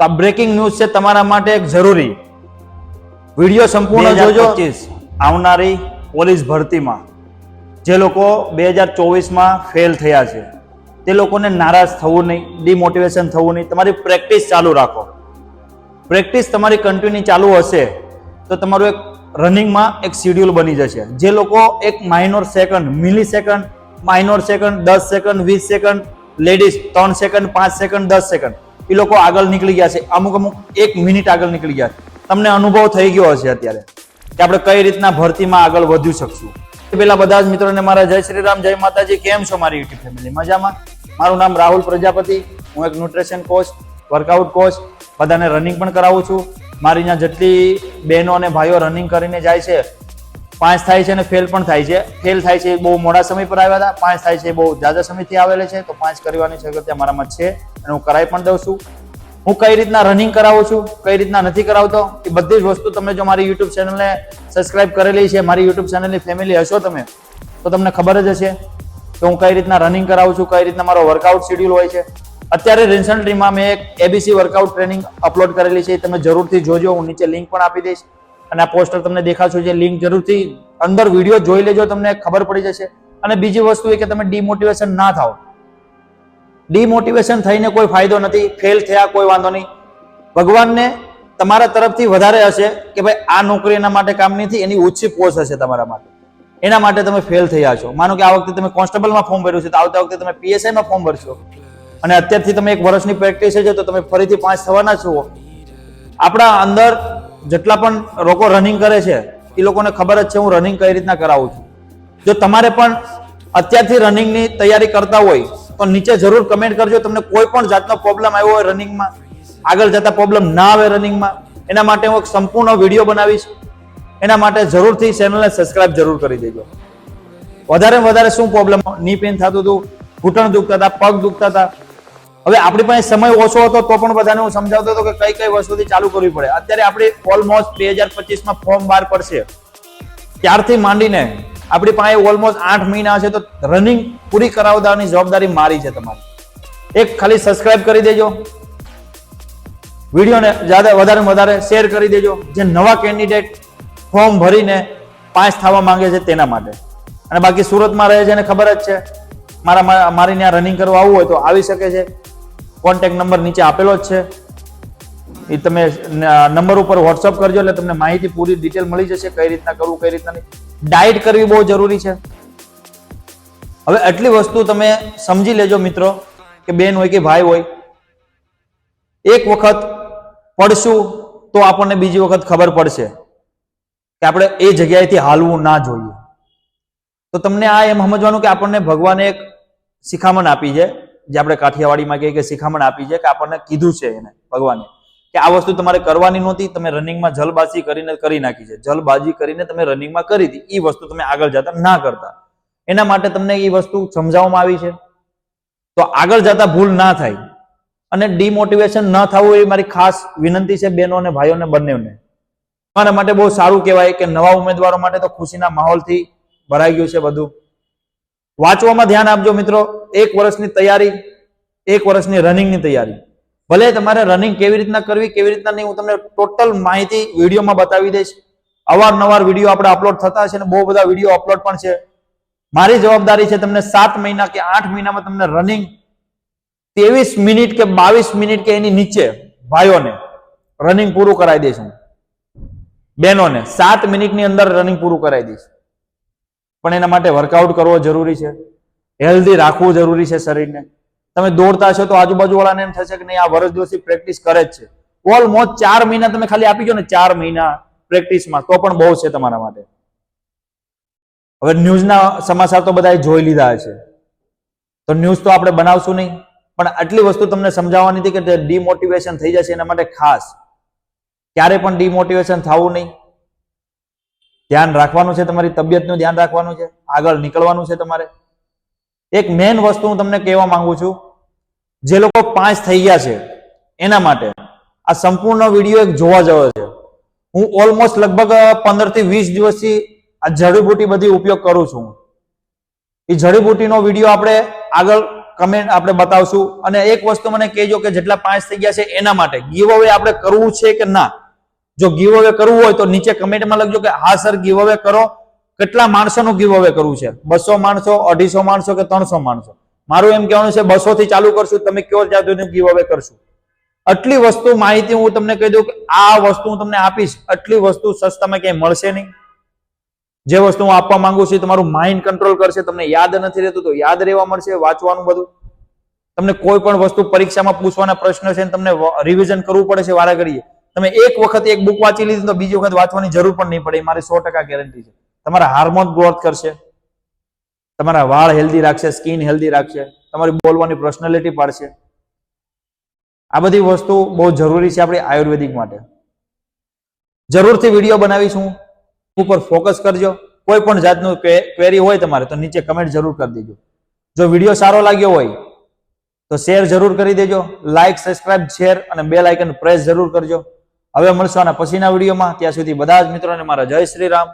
તો આ breaking news છે તમારા માટે એક જરૂરી. વીડિયો સંપૂર્ણ જોજો. આવનારી પોલીસ ભરતીમાં જે લોકો બે હજાર ચોવીસમાં ફેલ થયા છે, તે લોકોને નારાજ થવું નહીં ડિમોટિવેશન થવું નહીં. તમારી પ્રેક્ટિસ ચાલુ રાખો. પ્રેક્ટિસ તમારી કન્ટિન્યુ ચાલુ હશે, તો તમારું એક રનિંગમાં એક શિડ્યુલ બની જશે. જે લોકો એક minor second millisecond minor second દસ સેકન્ડ વીસ સેકન્ડ લેડીઝ ત્રણ સેકન્ડ પાંચ સેકન્ડ દસ સેકન્ડ એ લોકો આગળ નીકળી ગયા છે. અમુક અમુક એક મિનિટ આગળ નીકળી ગયા છે. તમને અનુભવ થઈ ગયો હશે અત્યારે કે આપણે કઈ રીતના ભરતીમાં આગળ વધી શકશું. પેલા બધા જ મિત્રોને મારા જય શ્રી રામ, જય માતાજી, કેમ છો મારી યુટ્યુબ ફેમિલી? મજામાં? મારું નામ રાહુલ પ્રજાપતિ, હું એક ન્યુટ્રિશન કોચ, વર્કઆઉટ કોચ, બધાને રનિંગ પણ કરાવું છું. મારી ત્યાં જેટલી બહેનો અને ભાઈઓ રનિંગ કરીને જાય છે પાંચ થાય છે અને ફેલ પણ થાય છે. ફેલ થાય છે એ બહુ મોડા સમય પર આવ્યા હતા. પાંચ થાય છે એ બહુ જાજા સમયથી આવેલા છે. તો પાંચ કરવાની છે અગત્ય મારામાં છે. અને હું કરાવી પણ દઉં છું. હું કઈ રીતના રનિંગ કરાવું છું, કઈ રીતના નથી કરાવતો, એ બધી જ વસ્તુ તમે જો મારી યુટ્યુબ ચેનલને સબસ્ક્રાઇબ કરેલી છે, મારી યુટ્યુબ ચેનલની ફેમિલી હશો તમે, તો તમને ખબર જ હશે કે હું કઈ રીતના રનિંગ કરાવું છું, કઈ રીતના મારો વર્કઆઉટ શેડ્યુલ હોય છે. અત્યારે રિસન્ટલીમાં મેં એક એબીસી વર્કઆઉટ ટ્રેનિંગ અપલોડ કરેલી છે. તમે જરૂરથી જોજો. હું નીચે લિંક પણ આપી દઈશ. અને આ પોસ્ટર તમને દેખાશો જે લિંક જરૂરથી અંદર વીડિયો જોઈ લેજો, તમને ખબર પડી જશે. અને બીજી વસ્તુ એ કે તમે ડિમોટિવેશન ના થાઓ. ડિમોટિવેશન થઈને કોઈ ફાયદો નથી ફેલ થયા, કોઈ વાંધો નહીં. ભગવાનને તમારા તરફથી વધારે હશે કે ભાઈ આ નોકરી એના માટે કામ નથી એની ઓછી પોસ્ટ હશે તમારા માટે. એના માટે તમે ફેલ થયા છો. માનો કે આ વખતે તમે કોન્સ્ટેબલમાં ફોર્મ ભર્યું છે, તો આવતા વખતે તમે પીએસઆઈમાં ફોર્મ ભરશો. અને અત્યારથી તમે એક વર્ષની પ્રેક્ટિસ છે તો તમે ફરીથી પાંચ થવાના છો. આપણા અંદર જેટલા પણ લોકો રનિંગ કરે છે એ લોકોને ખબર જ છે હું રનિંગ કઈ રીતના કરાવું છું. જો તમારે પણ અત્યારથી રનિંગની તૈયારી કરતા હોય, તો નીચે જરૂર કમેન્ટ કરજો. તમને કોઈ પણ જાતનો પ્રોબ્લેમ આવ્યો હોય રનિંગમાં આગળ જતા પ્રોબ્લેમ ના આવે રનિંગમાં એના માટે હું એક સંપૂર્ણ વીડિયો બનાવીશ. એના માટે જરૂરથી ચેનલને સબસ્ક્રાઇબ જરૂર કરી દેજો. વધારે વધારે શું પ્રોબ્લેમની પેન થતું હતું, ઘૂંટણ દુખતા હતા, પગ દુખતા હતા. હવે આપણી પાસે સમય ઓછો હતો તો પણ બધાને હું સમજાવતો હતો કે કઈ કઈ વસ્તુથી ચાલુ કરવી પડે. અત્યારે આપણે ઓલમોસ્ટ બે હજાર પચીસમાં ફોર્મ બહાર પડશે. ત્યારથી માંડીને આપણી પાસે ઓલમોસ્ટ આઠ મહિના છે તો રનિંગ પૂરી કરાવવાની જવાબદારી મારી છે તમારી. એક ખાલી સબસ્ક્રાઇબ કરી દેજો. વિડીયોને જ્યાદા વધારે વધારે શેર કરી દેજો. જે નવા કેન્ડિડેટ ફોર્મ ભરીને પાસ થવા માંગે છે તેના માટે. અને બાકી સુરતમાં રહે છે એને ખબર જ છે. મારા મારીને મારી ત્યાં રનિંગ કરવા આવવું હોય તો આવી શકે છે. કોન્ટેક્ટ નંબર નીચે આપેલો જ છે. એ તમે નંબર ઉપર વોટ્સઅપ કરજો એટલે તમને માહિતી પૂરી ડિટેલ મળી જશે કઈ રીતના કરવું, કઈ રીતના નહીં. ડાયટ કરવી બહુ જરૂરી છે. હવે આટલી વસ્તુ તમે સમજી લેજો મિત્રો, કે બેન હોય કે ભાઈ હોય. એક વખત પડશું તો આપણને બીજી વખત ખબર પડશે કે આપણે એ જગ્યાએથી હાલવું ના જોઈએ. તો તમને આ એમ સમજવાનું કે આપણને ભગવાને એક શિખામણ આપી છે. જે આપણે કાઠિયાવાડીમાં કહીએ કે શિખામણ આપી છે, કે આપણને કીધું છે એને, ભગવાને, કે આ વસ્તુ તમારે કરવાની નહોતી, તમે રનિંગમાં જલબાજી કરીને કરી નાખી છે. જલબાજી કરીને તમે રનિંગમાં કરી હતી. એ વસ્તુ તમે આગળ જતા ના કરતા. એના માટે તમને એ વસ્તુ સમજાવવામાં આવી છે. તો આગળ જતા ભૂલ ના થાય અને ડિમોટિવેશન ન થવું એ મારી ખાસ વિનંતી છે બહેનો અને ભાઈઓને બંનેને. તમારા માટે બહુ સારું કહેવાય કે નવા ઉમેદવારો માટે તો ખુશીના માહોલથી ભરાઈ ગયું છે બધું. વાંચવામાં ધ્યાન આપજો મિત્રો. એક વર્ષની તૈયારી, એક વર્ષની રનિંગની તૈયારી. ભલે તમારે રનિંગ કેવી રીતના કરવી, કેવી રીતના નહીં, હું તમને ટોટલ માહિતી વિડીયોમાં બતાવી દઈશ. અવારનવાર વીડિયો આપણે અપલોડ થતા છે અને બહુ બધા વીડિયો અપલોડ પણ છે. મારી જવાબદારી છે તમને સાત મહિના કે આઠ મહિનામાં તમને રનિંગ ત્રેવીસ મિનિટ કે બાવીસ મિનિટ કે એની નીચે ભાઈઓને રનિંગ પૂરું કરાવી દઈશ હું. બહેનોને સાત મિનિટની અંદર રનિંગ પૂરું કરાવી દઈશ. પણ એના માટે વર્કઆઉટ કરવો જરૂરી છે. હેલ્ધી રાખવું જરૂરી છે શરીરને. તમે દોડતા છો તો આજુબાજુ વાળાને એમ થશે કે નહીં, આ વર્ષ દિવસથી પ્રેક્ટિસ કરે જ છે. ઓલમોસ્ટ ચાર મહિના તમે ખાલી આપી દો ને ચાર મહિના પ્રેક્ટિસમાં તો પણ બહુ છે તમારા માટે. હવે ન્યૂઝના સમાચાર તો બધાએ જોઈ લીધા છે તો ન્યૂઝ તો આપણે બનાવશું નહીં, પણ આટલી વસ્તુ તમને સમજાવવાની હતી કે ડિમોટિવેશન થઈ જશે એના માટે ખાસ. ક્યારે પણ ડિમોટિવેશન થવું નહીં. ધ્યાન રાખવાનું છે તમારી તબિયતનું ધ્યાન રાખવાનું છે? આગળ નીકળવાનું છે તમારે? એક મેન વસ્તુ હું તમને કહેવા માંગુ છું, જે લોકો પાંચ થઈ ગયા છે, એના માટે. આ સંપૂર્ણ વીડિયો એક જોવા જેવો છે. હું ઓલમોસ્ટ લગભગ પંદરથી વીસ દિવસથી આ જડીબુટી બધી ઉપયોગ કરું છું. એ જડીબુટીનો વીડિયો આપણે આગળ કમેન્ટ આપણે બતાવશું. અને એક વસ્તુ મને કહેજો કે જેટલા પાંચ થઈ ગયા છે એના માટે. ગીવ અવે આપણે કરવું છે કે ના? જો ગીવ અવે કરવું હોય તો નીચે કમેન્ટમાં લખજો કે હા સર ગીવ અવે કરો. કેટલા માણસોનું ગીવ અવે કરવું છે? બસો માણસો, અઢીસો માણસો કે ત્રણસો માણસો? મારું એમ કહેવાનું છે, બસો થી ચાલુ કરશું, તમે કયો સુધી ગીવ અવે કરશું? આટલી વસ્તુ માહિતી હું તમને કહી દઉં કે આ વસ્તુ હું તમને આપીશ. આટલી વસ્તુ સસ્તામાં ક્યાંય મળશે નહીં. જે વસ્તુ હું આપવા માંગુ છું તમારું માઇન્ડ કંટ્રોલ કરશે. તમને યાદ નથી રહેતું તો યાદ રહેવા મળશે, વાંચવાનું બધું. તમને કોઈ પણ વસ્તુ પરીક્ષામાં પૂછવાના પ્રશ્ન છે તમને રિવિઝન કરવું પડે છે વારા ઘડીએ તમે એક વખત એક બુક વાંચી લીધી તો બીજી વખત વાંચવાની જરૂર પણ નહીં પડે મારી સો ટકા ગેરંટી છે. તમારા હાર્મોન ગ્રોથ કરશે. તમારા વાળ હેલ્ધી રાખશે સ્કિન હેલ્ધી રાખશે. તમારી બોલવાની પર્સનાલિટી પાડશે. આ બધી વસ્તુ બહુ જરૂરી છે આપણી આયુર્વેદિક માટે. જરૂરથી વીડિયો બનાવીશું ઉપર ફોકસ કરજો. કોઈ પણ જાતનું ક્વેરી હોય તમારે તો નીચે કમેન્ટ જરૂર કરી દેજો. જો વીડિયો સારો લાગ્યો હોય તો શેર જરૂર કરી દેજો. લાઇક સબસ્ક્રાઇબ શેર અને બેલ આઇકન પ્રેસ જરૂર કરજો. હવે મળશું આના પછીના વિડીયોમાં. ત્યાં સુધી બધા જ મિત્રોને મારા જય શ્રી રામ.